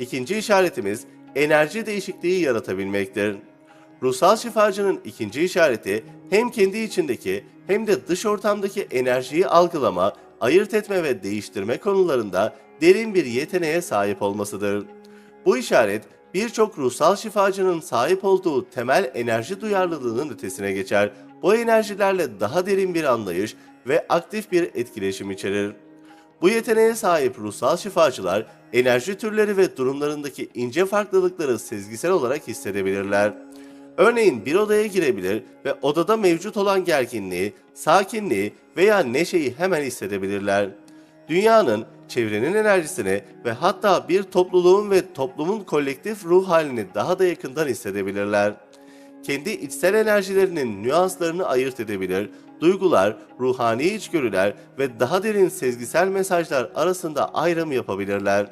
İkinci işaretimiz enerji değişikliği yaratabilmektir. Ruhsal şifacının ikinci işareti hem kendi içindeki hem de dış ortamdaki enerjiyi algılama, ayırt etme ve değiştirme konularında derin bir yeteneğe sahip olmasıdır. Bu işaret birçok ruhsal şifacının sahip olduğu temel enerji duyarlılığının ötesine geçer. Bu enerjilerle daha derin bir anlayış ve aktif bir etkileşim içerir. Bu yeteneğe sahip ruhsal şifacılar enerji türleri ve durumlarındaki ince farklılıkları sezgisel olarak hissedebilirler. Örneğin bir odaya girebilir ve odada mevcut olan gerginliği, sakinliği veya neşeyi hemen hissedebilirler. Dünyanın, çevrenin enerjisini ve hatta bir topluluğun ve toplumun kolektif ruh halini daha da yakından hissedebilirler. Kendi içsel enerjilerinin nüanslarını ayırt edebilir, duygular, ruhani içgörüler ve daha derin sezgisel mesajlar arasında ayrım yapabilirler.